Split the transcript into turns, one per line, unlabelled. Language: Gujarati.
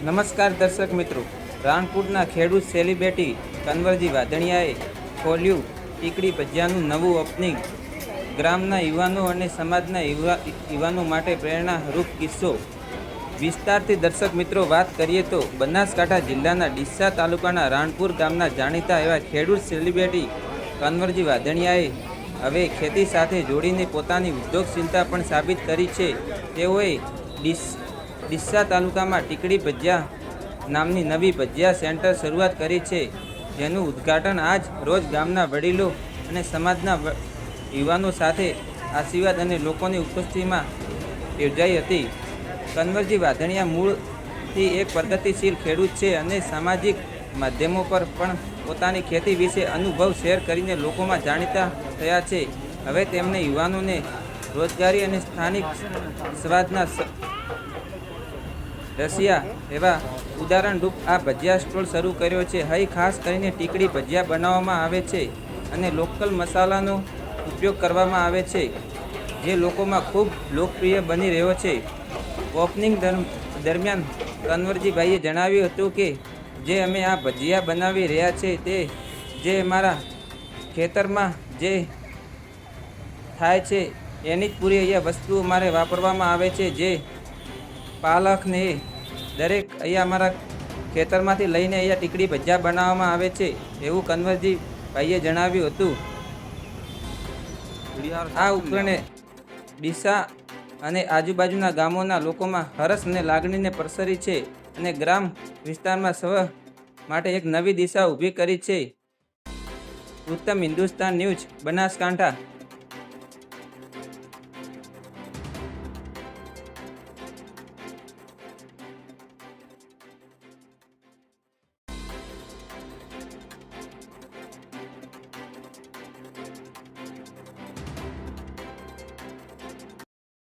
નમસ્કાર દર્શક મિત્રો. રાણપુરના ખેડૂત સેલિબ્રિટી કન્વરજી વાધણિયાએ ખોલ્યું ટીકડી ભજીયાનું નવું ઓપનિંગ ગ્રામના યુવાનો અને સમાજના યુવા, યુવાનો માટે પ્રેરણારૂપ કિસ્સો. વિસ્તારથી દર્શક મિત્રો, વાત કરીએ તો બનાસકાંઠા જિલ્લાના ડીસા તાલુકાના રાણપુર ગામના જાણીતા એવા ખેડૂત સેલિબ્રિટી કન્વરજી વાધણિયાએ હવે ખેતી સાથે જોડીને પોતાની ઉદ્યોગશીલતા પણ સાબિત કરી છે. તેઓએ ડીસ ડીસા તાલુકામાં ટીકડી ભજીયા નામની નવી ભજીયા સેન્ટર શરૂઆત કરી છે. જેનું ઉદ્ઘાટન આજ રોજ ગામના વડીલો અને સમાજના યુવાનો સાથે આશીર્વાદ અને લોકોની ઉપસ્થિતિમાં યોજાઈ હતી. કન્વરજી વાધણિયા મૂળથી એક પ્રગતિશીલ ખેડૂત છે અને સામાજિક માધ્યમો પર પણ પોતાની ખેતી વિશે અનુભવ શેર કરીને લોકોમાં જાણીતા થયા છે. હવે તેમને યુવાનોને રોજગારી અને સ્થાનિક સ્વાદના રશિયા એવા ઉદાહરણરૂપ આ ભજીયા સ્ટોલ શરૂ કર્યો છે. હઈ ખાસ કરીને ટીકડી ભજીયા બનાવવામાં આવે છે અને લોકલ મસાલાનો ઉપયોગ કરવામાં આવે છે, જે લોકોમાં ખૂબ લોકપ્રિય બની રહ્યો છે. ઓપનિંગ દરમિયાન કન્વરજીભાઈએ જણાવ્યું હતું કે, જે અમે આ ભજીયા બનાવી રહ્યા છે તે, જે અમારા ખેતરમાં જે થાય છે, એની જ પૂરી અહીંયા વસ્તુ અમારે વાપરવામાં આવે છે, જે પાલક ને દરેક અહીંયા અમારા ખેતરમાંથી લઈને અહીંયા ટીકડી ભજીયા બનાવવામાં આવે છે, એવું કન્વરજી ભાઈએ જણાવ્યું હતું. આ ઉપકરણે ડીસા અને આજુબાજુના ગામોના લોકોમાં હરસ અને લાગણીને પ્રસરી છે અને ગ્રામ વિસ્તારમાં સ્વ માટે એક નવી દિશા ઊભી કરી છે. ઉત્તમ હિન્દુસ્તાન ન્યૂઝ, બનાસકાંઠા.